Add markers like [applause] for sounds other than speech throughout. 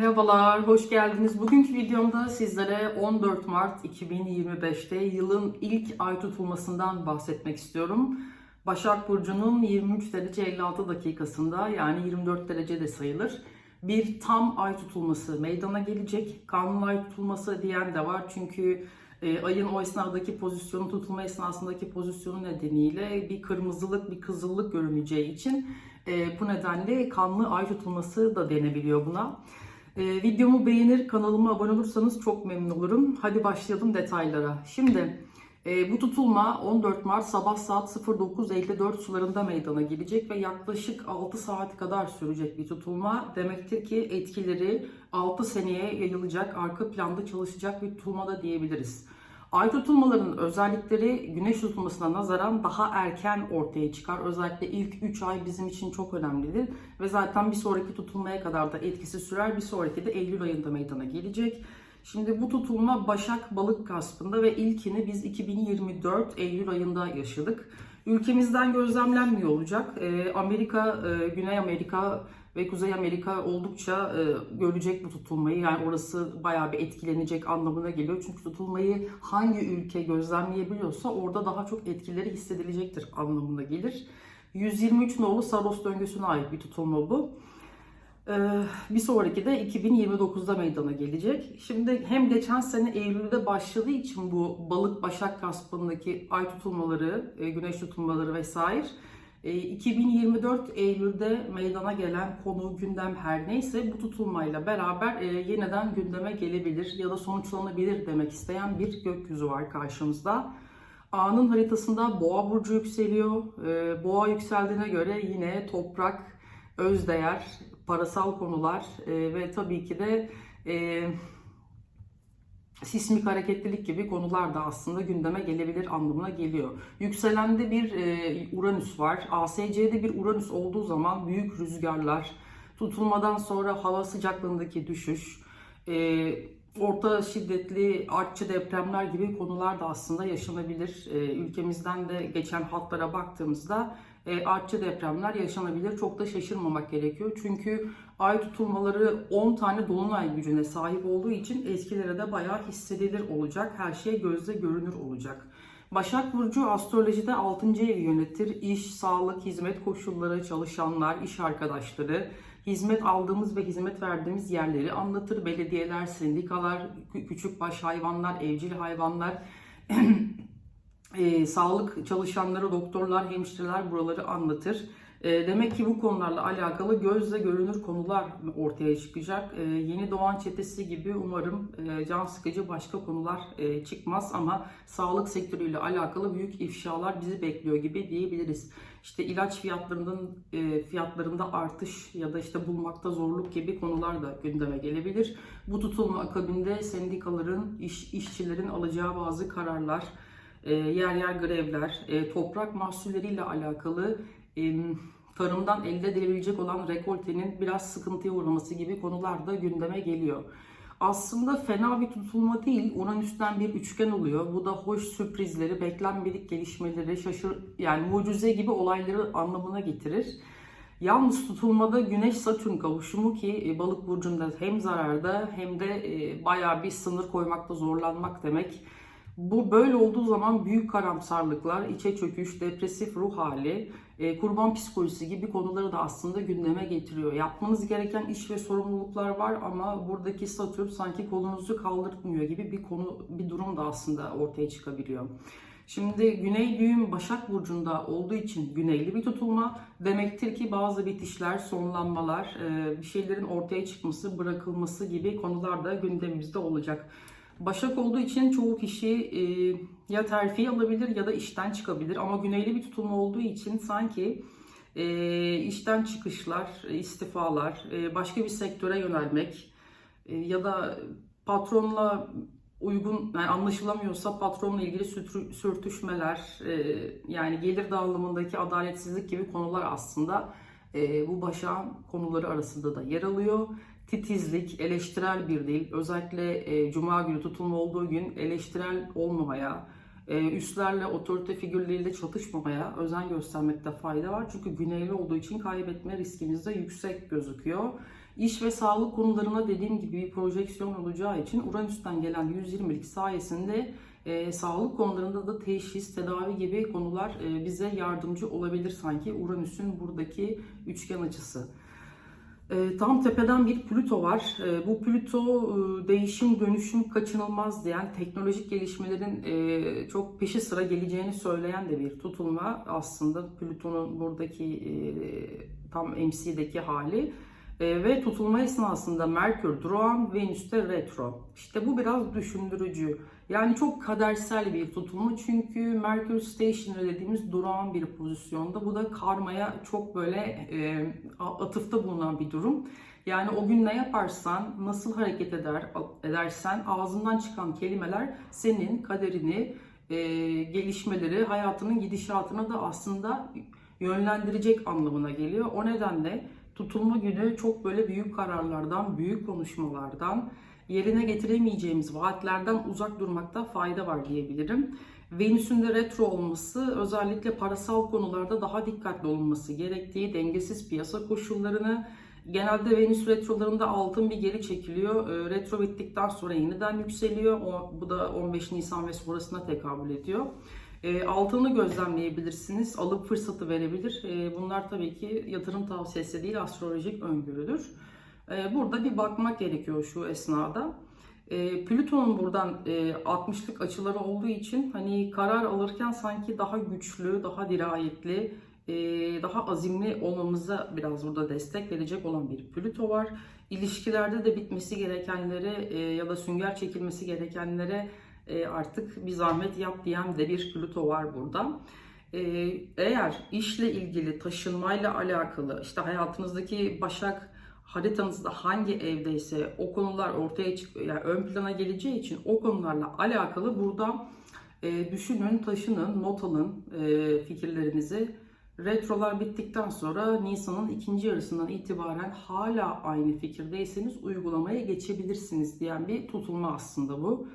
Merhabalar, hoş geldiniz. Bugünkü videomda sizlere 14 Mart 2025'te yılın ilk ay tutulmasından bahsetmek istiyorum. Başak Burcu'nun 23 derece 56 dakikasında yani 24 derece de sayılır bir tam ay tutulması meydana gelecek. Kanun ay tutulması diyen de var çünkü e, ayın o esnadaki pozisyonu tutulma esnasındaki pozisyonu nedeniyle bir kırmızılık bir kızıllık görüneceği için e, bu nedenle kanlı ay tutulması da denebiliyor buna. E, videomu beğenir, kanalıma abone olursanız çok memnun olurum. Hadi başlayalım detaylara. Şimdi e, bu tutulma 14 Mart sabah saat 09.54 sularında meydana gelecek ve yaklaşık 6 saat kadar sürecek bir tutulma. Demektir ki etkileri 6 seneye yayılacak, arka planda çalışacak bir tutulma da diyebiliriz. Ay tutulmalarının özellikleri güneş tutulmasına nazaran daha erken ortaya çıkar. Özellikle ilk 3 ay bizim için çok önemlidir. Ve zaten bir sonraki tutulmaya kadar da etkisi sürer. Bir sonraki de Eylül ayında meydana gelecek. Şimdi bu tutulma Başak Balık kaspında ve ilkini biz 2024 Eylül ayında yaşadık. Ülkemizden gözlemlenmiyor olacak. Ee, Amerika, e, Güney Amerika ve Kuzey Amerika oldukça e, görecek bu tutulmayı. Yani orası bayağı bir etkilenecek anlamına geliyor. Çünkü tutulmayı hangi ülke gözlemleyebiliyorsa orada daha çok etkileri hissedilecektir anlamına gelir. 123 nolu Saros döngüsüne ait bir tutulma bu. Ee, bir sonraki de 2029'da meydana gelecek. Şimdi hem geçen sene Eylül'de başladığı için bu balık başak kaspındaki ay tutulmaları, e, güneş tutulmaları vesaire 2024 Eylül'de meydana gelen konu gündem her neyse bu tutulmayla beraber e, yeniden gündeme gelebilir ya da sonuçlanabilir demek isteyen bir gökyüzü var karşımızda. A'nın haritasında boğa burcu yükseliyor. E, boğa yükseldiğine göre yine toprak, özdeğer, parasal konular e, ve tabii ki de e, sismik hareketlilik gibi konular da aslında gündeme gelebilir anlamına geliyor. Yükselende bir e, Uranüs var. ASC'de bir Uranüs olduğu zaman büyük rüzgarlar, tutulmadan sonra hava sıcaklığındaki düşüş, e, orta şiddetli artçı depremler gibi konular da aslında yaşanabilir. E, ülkemizden de geçen hatlara baktığımızda e, artçı depremler yaşanabilir. Çok da şaşırmamak gerekiyor. Çünkü ay tutulmaları 10 tane dolunay gücüne sahip olduğu için etkileri de bayağı hissedilir olacak. Her şey gözle görünür olacak. Başak Burcu astrolojide 6. evi yönetir. İş, sağlık, hizmet koşulları, çalışanlar, iş arkadaşları, hizmet aldığımız ve hizmet verdiğimiz yerleri anlatır. Belediyeler, sendikalar, küçük baş hayvanlar, evcil hayvanlar, [clears throat] e, sağlık çalışanları, doktorlar, hemşireler buraları anlatır. E, demek ki bu konularla alakalı gözle görünür konular ortaya çıkacak. E, yeni doğan çetesi gibi umarım e, can sıkıcı başka konular e, çıkmaz ama sağlık sektörüyle alakalı büyük ifşalar bizi bekliyor gibi diyebiliriz. İşte ilaç fiyatlarının e, fiyatlarında artış ya da işte bulmakta zorluk gibi konular da gündeme gelebilir. Bu tutulma akabinde sendikaların, iş, işçilerin alacağı bazı kararlar, e, yer yer grevler, e, toprak mahsulleriyle alakalı e, tarımdan elde edilebilecek olan rekoltenin biraz sıkıntıya uğraması gibi konular da gündeme geliyor. Aslında fena bir tutulma değil. Uranüs'ten bir üçgen oluyor. Bu da hoş sürprizleri, beklenmedik gelişmeleri, şaşır yani mucize gibi olayları anlamına getirir. Yalnız tutulmada Güneş Satürn kavuşumu ki balık burcunda hem zararda hem de bayağı bir sınır koymakta zorlanmak demek. Bu böyle olduğu zaman büyük karamsarlıklar, içe çöküş, depresif ruh hali, e, kurban psikolojisi gibi konuları da aslında gündeme getiriyor. Yapmanız gereken iş ve sorumluluklar var ama buradaki Satürn sanki kolunuzu kaldırtmıyor gibi bir konu, bir durum da aslında ortaya çıkabiliyor. Şimdi Güney düğüm Başak Burcu'nda olduğu için güneyli bir tutulma demektir ki bazı bitişler, sonlanmalar, e, bir şeylerin ortaya çıkması, bırakılması gibi konular da gündemimizde olacak. Başak olduğu için çoğu kişi e, ya terfi alabilir ya da işten çıkabilir. Ama güneyli bir tutulma olduğu için sanki e, işten çıkışlar, istifalar, e, başka bir sektöre yönelmek e, ya da patronla uygun yani anlaşılamıyorsa patronla ilgili sürtüşmeler e, yani gelir dağılımındaki adaletsizlik gibi konular aslında e, bu başağın konuları arasında da yer alıyor titizlik, eleştirel bir dil, özellikle e, cuma günü tutulma olduğu gün eleştirel olmamaya, e, üstlerle, otorite figürleriyle çatışmamaya özen göstermekte fayda var. Çünkü güneyli olduğu için kaybetme riskiniz de yüksek gözüküyor. İş ve sağlık konularına dediğim gibi bir projeksiyon olacağı için Uranüs'ten gelen 120'lik sayesinde e, sağlık konularında da teşhis, tedavi gibi konular e, bize yardımcı olabilir sanki Uranüs'ün buradaki üçgen açısı. E, tam tepeden bir Plüto var. E, bu Plüto e, değişim, dönüşüm kaçınılmaz diyen, teknolojik gelişmelerin e, çok peşi sıra geleceğini söyleyen de bir tutulma aslında Plüton'un buradaki e, tam MC'deki hali. E, ve tutulma esnasında Merkür durağan, Venüs'te retro. İşte bu biraz düşündürücü. Yani çok kadersel bir tutulma çünkü Merkür Stationary dediğimiz durağan bir pozisyonda. Bu da karmaya çok böyle e, atıfta bulunan bir durum. Yani o gün ne yaparsan, nasıl hareket eder edersen ağzından çıkan kelimeler senin kaderini, e, gelişmeleri, hayatının gidişatına da aslında yönlendirecek anlamına geliyor. O nedenle tutulma günü çok böyle büyük kararlardan, büyük konuşmalardan, yerine getiremeyeceğimiz vaatlerden uzak durmakta fayda var diyebilirim. Venüs'ün de retro olması özellikle parasal konularda daha dikkatli olunması gerektiği dengesiz piyasa koşullarını genelde Venüs retrolarında altın bir geri çekiliyor. Ee, retro bittikten sonra yeniden yükseliyor. O, bu da 15 Nisan ve sonrasına tekabül ediyor. E, altını gözlemleyebilirsiniz. Alıp fırsatı verebilir. E, bunlar tabii ki yatırım tavsiyesi değil, astrolojik öngörüdür. E, burada bir bakmak gerekiyor şu esnada. E, Plüton'un buradan e, 60'lık açıları olduğu için hani karar alırken sanki daha güçlü, daha dirayetli, e, daha azimli olmamıza biraz burada destek verecek olan bir Plüto var. İlişkilerde de bitmesi gerekenlere e, ya da sünger çekilmesi gerekenlere e, artık bir zahmet yap diyen de bir Plüto var burada. E, eğer işle ilgili, taşınmayla alakalı, işte hayatınızdaki Başak haritanızda hangi evdeyse o konular ortaya çıkıyor, yani ön plana geleceği için o konularla alakalı burada e, düşünün, taşının, not alın e, fikirlerinizi. Retrolar bittikten sonra Nisan'ın ikinci yarısından itibaren hala aynı fikirdeyseniz uygulamaya geçebilirsiniz diyen bir tutulma aslında bu.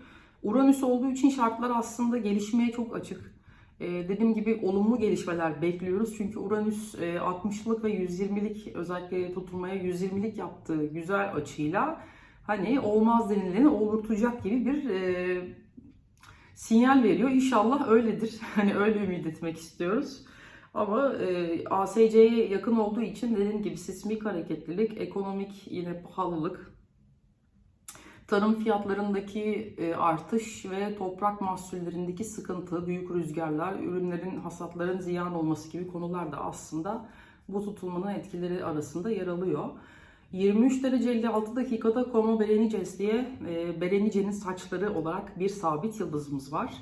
Uranüs olduğu için şartlar aslında gelişmeye çok açık. Ee, dediğim gibi olumlu gelişmeler bekliyoruz. Çünkü Uranüs e, 60'lık ve 120'lik özellikle tutulmaya 120'lik yaptığı güzel açıyla hani olmaz denileni olurtacak gibi bir e, sinyal veriyor. İnşallah öyledir. [laughs] Hani öyle ümit etmek istiyoruz. Ama e, ASC'ye yakın olduğu için dediğim gibi sismik hareketlilik, ekonomik yine pahalılık, tarım fiyatlarındaki e, artış ve toprak mahsullerindeki sıkıntı, büyük rüzgarlar, ürünlerin, hasatların ziyan olması gibi konular da aslında bu tutulmanın etkileri arasında yer alıyor. 23 derece 56 dakikada Como Berenices diye e, Berenice'nin saçları olarak bir sabit yıldızımız var.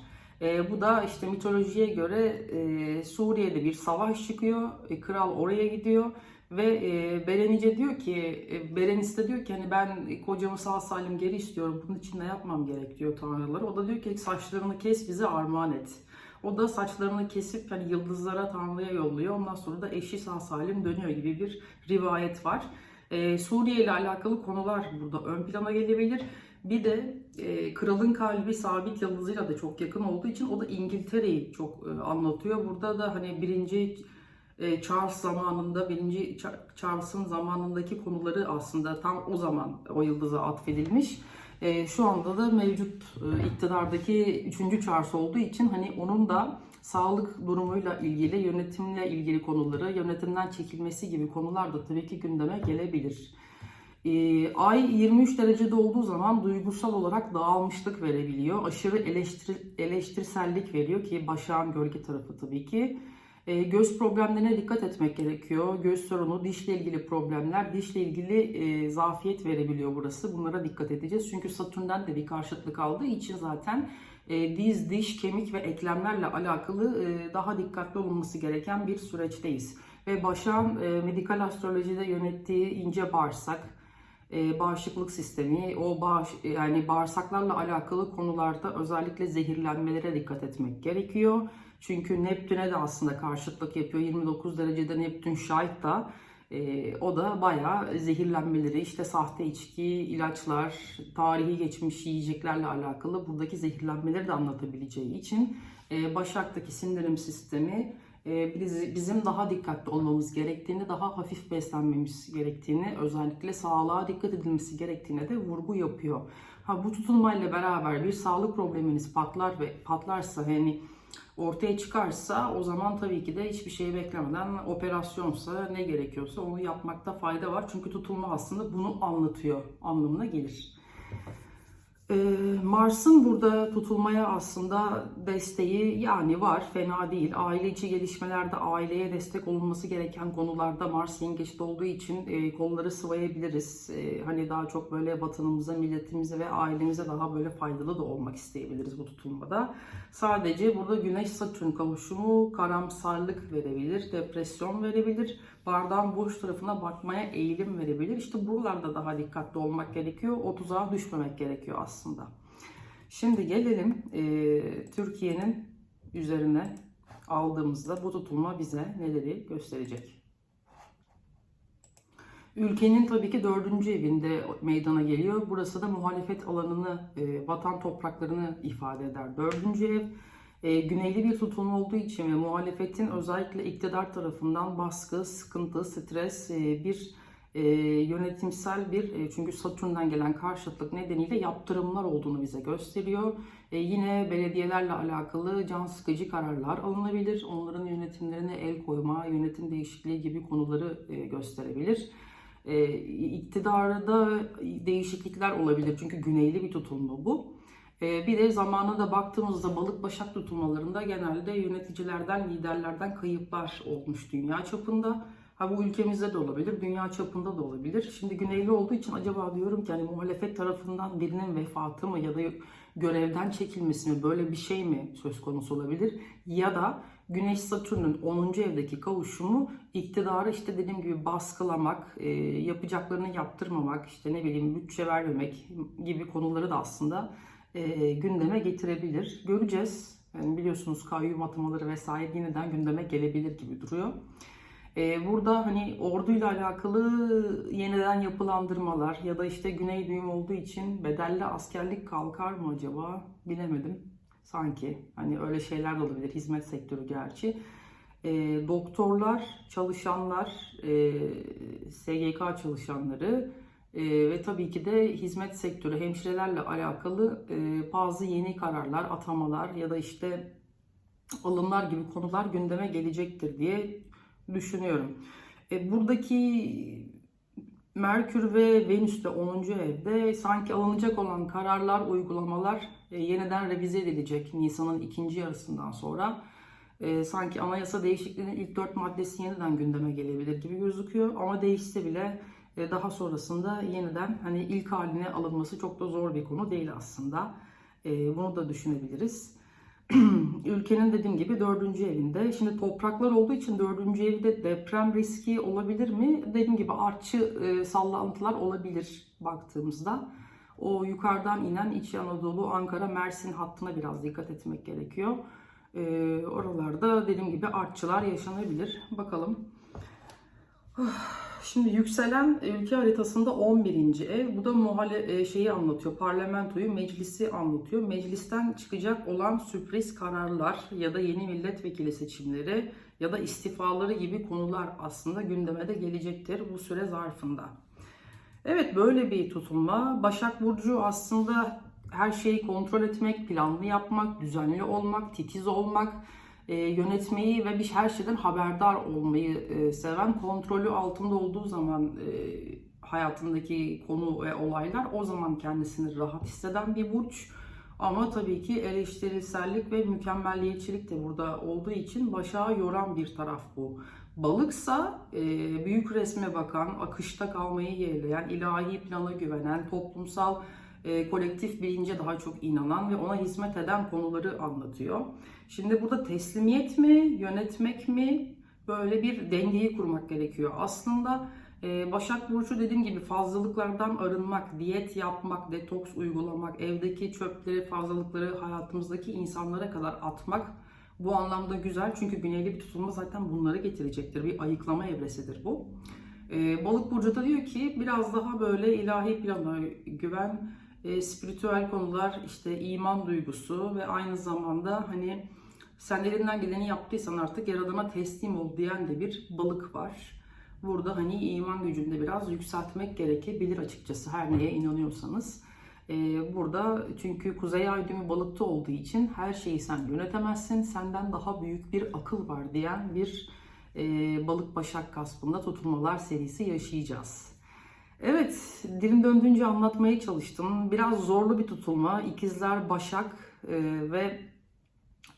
E, bu da işte mitolojiye göre e, Suriye'de bir savaş çıkıyor, kral oraya gidiyor ve e, Berenice diyor ki, e, Berenis de diyor ki hani ben kocamı sağ salim geri istiyorum. Bunun için ne yapmam gerek diyor tanrılara. O da diyor ki saçlarını kes bize armağan et. O da saçlarını kesip hani yıldızlara tanrıya yolluyor. Ondan sonra da eşi sağ salim dönüyor gibi bir rivayet var. E, Suriye ile alakalı konular burada ön plana gelebilir. Bir de e, kralın kalbi sabit yıldızıyla da çok yakın olduğu için o da İngiltere'yi çok e, anlatıyor. Burada da hani birinci Charles zamanında, birinci Charles'ın zamanındaki konuları aslında tam o zaman o yıldıza atfedilmiş. E, şu anda da mevcut e, iktidardaki üçüncü Charles olduğu için hani onun da sağlık durumuyla ilgili, yönetimle ilgili konuları, yönetimden çekilmesi gibi konular da tabii ki gündeme gelebilir. Ay 23 derecede olduğu zaman duygusal olarak dağılmışlık verebiliyor. Aşırı eleştir, eleştirsellik veriyor ki başağın gölge tarafı tabii ki. E, göz problemlerine dikkat etmek gerekiyor. Göz sorunu, dişle ilgili problemler, dişle ilgili e, zafiyet verebiliyor burası. Bunlara dikkat edeceğiz. Çünkü Satürn'den de bir karşıtlık aldığı için zaten e, diz, diş, kemik ve eklemlerle alakalı e, daha dikkatli olunması gereken bir süreçteyiz. Ve Başak'ın e, medikal astrolojide yönettiği ince bağırsak, e, bağışıklık sistemi, o bağış, yani bağırsaklarla alakalı konularda özellikle zehirlenmelere dikkat etmek gerekiyor. Çünkü Neptün'e de aslında karşıtlık yapıyor. 29 derecede Neptün şahit da e, o da bayağı zehirlenmeleri, işte sahte içki, ilaçlar, tarihi geçmiş yiyeceklerle alakalı buradaki zehirlenmeleri de anlatabileceği için e, Başak'taki sindirim sistemi e, biz- bizim daha dikkatli olmamız gerektiğini, daha hafif beslenmemiz gerektiğini, özellikle sağlığa dikkat edilmesi gerektiğine de vurgu yapıyor. Ha bu tutulmayla beraber bir sağlık probleminiz patlar ve patlarsa hani ortaya çıkarsa o zaman tabii ki de hiçbir şeyi beklemeden operasyonsa ne gerekiyorsa onu yapmakta fayda var. Çünkü tutulma aslında bunu anlatıyor anlamına gelir. Ee, Mars'ın burada tutulmaya aslında desteği yani var, fena değil. Aile içi gelişmelerde aileye destek olunması gereken konularda Mars yengeçte olduğu için e, kolları sıvayabiliriz. E, hani daha çok böyle vatanımıza, milletimize ve ailemize daha böyle faydalı da olmak isteyebiliriz bu tutulmada. Sadece burada Güneş-Satürn kavuşumu karamsarlık verebilir, depresyon verebilir, bardağın boş tarafına bakmaya eğilim verebilir. İşte buralarda daha dikkatli olmak gerekiyor, o tuzağa düşmemek gerekiyor aslında. Şimdi gelelim e, Türkiye'nin üzerine aldığımızda bu tutulma bize neleri gösterecek? Ülkenin tabii ki dördüncü evinde meydana geliyor. Burası da muhalefet alanını, e, vatan topraklarını ifade eder. Dördüncü ev e, güneyli bir tutulma olduğu için ve muhalefetin özellikle iktidar tarafından baskı, sıkıntı, stres, e, bir e, yönetimsel bir çünkü Satürn'den gelen karşıtlık nedeniyle yaptırımlar olduğunu bize gösteriyor. Yine belediyelerle alakalı can sıkıcı kararlar alınabilir. Onların yönetimlerine el koyma, yönetim değişikliği gibi konuları gösterebilir. E, iktidarda değişiklikler olabilir çünkü güneyli bir tutulma bu. E, bir de zamanında baktığımızda balık başak tutulmalarında genelde yöneticilerden, liderlerden kayıplar olmuş dünya çapında. Ha bu ülkemizde de olabilir, dünya çapında da olabilir. Şimdi güneyli olduğu için acaba diyorum ki hani muhalefet tarafından birinin vefatı mı ya da görevden çekilmesi mi böyle bir şey mi söz konusu olabilir? Ya da Güneş Satürn'ün 10. evdeki kavuşumu iktidarı işte dediğim gibi baskılamak, e, yapacaklarını yaptırmamak, işte ne bileyim bütçe vermemek gibi konuları da aslında e, gündeme getirebilir. Göreceğiz. Yani biliyorsunuz kayyum atamaları vesaire yeniden gündeme gelebilir gibi duruyor. Ee, burada hani orduyla alakalı yeniden yapılandırmalar ya da işte güney düğüm olduğu için bedelli askerlik kalkar mı acaba bilemedim. Sanki hani öyle şeyler de olabilir hizmet sektörü gerçi. Ee, doktorlar, çalışanlar, e, SGK çalışanları e, ve tabii ki de hizmet sektörü hemşirelerle alakalı e, bazı yeni kararlar, atamalar ya da işte alımlar gibi konular gündeme gelecektir diye düşünüyorum. E, buradaki Merkür ve Venüs de 10. evde sanki alınacak olan kararlar, uygulamalar e, yeniden revize edilecek Nisan'ın ikinci yarısından sonra. E, sanki anayasa değişikliğinin ilk dört maddesi yeniden gündeme gelebilir gibi gözüküyor. Ama değişse bile daha sonrasında yeniden hani ilk haline alınması çok da zor bir konu değil aslında. E, bunu da düşünebiliriz. [clears throat] ülkenin dediğim gibi dördüncü evinde. Şimdi topraklar olduğu için dördüncü evde deprem riski olabilir mi? Dediğim gibi artçı e, sallantılar olabilir baktığımızda. O yukarıdan inen İç Anadolu, Ankara, Mersin hattına biraz dikkat etmek gerekiyor. E, oralarda dediğim gibi artçılar yaşanabilir. Bakalım. [sighs] Şimdi yükselen ülke haritasında 11. ev. Bu da muhale e, şeyi anlatıyor. Parlamentoyu, meclisi anlatıyor. Meclisten çıkacak olan sürpriz kararlar ya da yeni milletvekili seçimleri ya da istifaları gibi konular aslında gündeme de gelecektir bu süre zarfında. Evet böyle bir tutulma. Başak Burcu aslında her şeyi kontrol etmek, planlı yapmak, düzenli olmak, titiz olmak, e, yönetmeyi ve bir her şeyden haberdar olmayı e, seven, kontrolü altında olduğu zaman e, hayatındaki konu ve olaylar o zaman kendisini rahat hisseden bir burç. Ama tabii ki eleştirilsellik ve mükemmelliyetçilik de burada olduğu için başağı yoran bir taraf bu. Balıksa e, büyük resme bakan, akışta kalmayı yeğleyen, ilahi plana güvenen, toplumsal e, kolektif bilince daha çok inanan ve ona hizmet eden konuları anlatıyor. Şimdi burada teslimiyet mi, yönetmek mi böyle bir dengeyi kurmak gerekiyor. Aslında e, Başak Burcu dediğim gibi fazlalıklardan arınmak, diyet yapmak, detoks uygulamak, evdeki çöpleri, fazlalıkları hayatımızdaki insanlara kadar atmak bu anlamda güzel. Çünkü güneyli bir tutulma zaten bunları getirecektir. Bir ayıklama evresidir bu. E, Balık Burcu da diyor ki biraz daha böyle ilahi plana güven, e, spiritüel konular, işte iman duygusu ve aynı zamanda hani Sen elinden geleni yaptıysan artık yaradana teslim ol diyen de bir balık var. Burada hani iman gücünde biraz yükseltmek gerekebilir açıkçası her neye inanıyorsanız. Ee, burada çünkü kuzey ay düğümü balıkta olduğu için her şeyi sen yönetemezsin. Senden daha büyük bir akıl var diyen bir e, balık başak kaspında tutulmalar serisi yaşayacağız. Evet, dilim döndüğünce anlatmaya çalıştım. Biraz zorlu bir tutulma. İkizler, Başak e, ve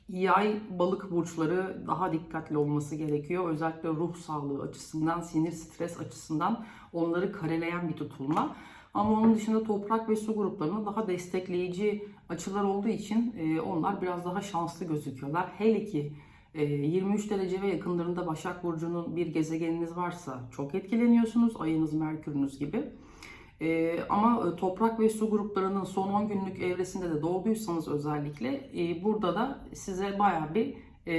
Yay balık burçları daha dikkatli olması gerekiyor. Özellikle ruh sağlığı açısından, sinir stres açısından onları kareleyen bir tutulma. Ama onun dışında toprak ve su gruplarının daha destekleyici açılar olduğu için e, onlar biraz daha şanslı gözüküyorlar. Hele ki 23 derece ve yakınlarında Başak Burcu'nun bir gezegeniniz varsa çok etkileniyorsunuz. Ayınız, Merkürünüz gibi. Ee, ama e, toprak ve su gruplarının son 10 günlük evresinde de doğduysanız özellikle e, burada da size baya bir e,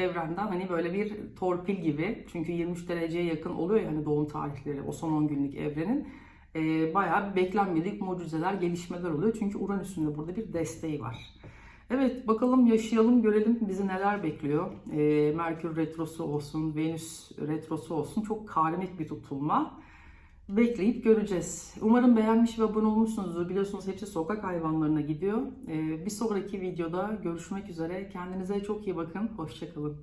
evrenden hani böyle bir torpil gibi çünkü 23 dereceye yakın oluyor yani doğum tarihleri o son 10 günlük evrenin e, bayağı beklenmedik mucizeler gelişmeler oluyor çünkü Uranüs'ün de burada bir desteği var. Evet bakalım yaşayalım görelim bizi neler bekliyor. E, Merkür retrosu olsun, Venüs retrosu olsun çok karmik bir tutulma bekleyip göreceğiz. Umarım beğenmiş ve abone olmuşsunuzdur. Biliyorsunuz hepsi sokak hayvanlarına gidiyor. Ee, bir sonraki videoda görüşmek üzere. Kendinize çok iyi bakın. Hoşçakalın.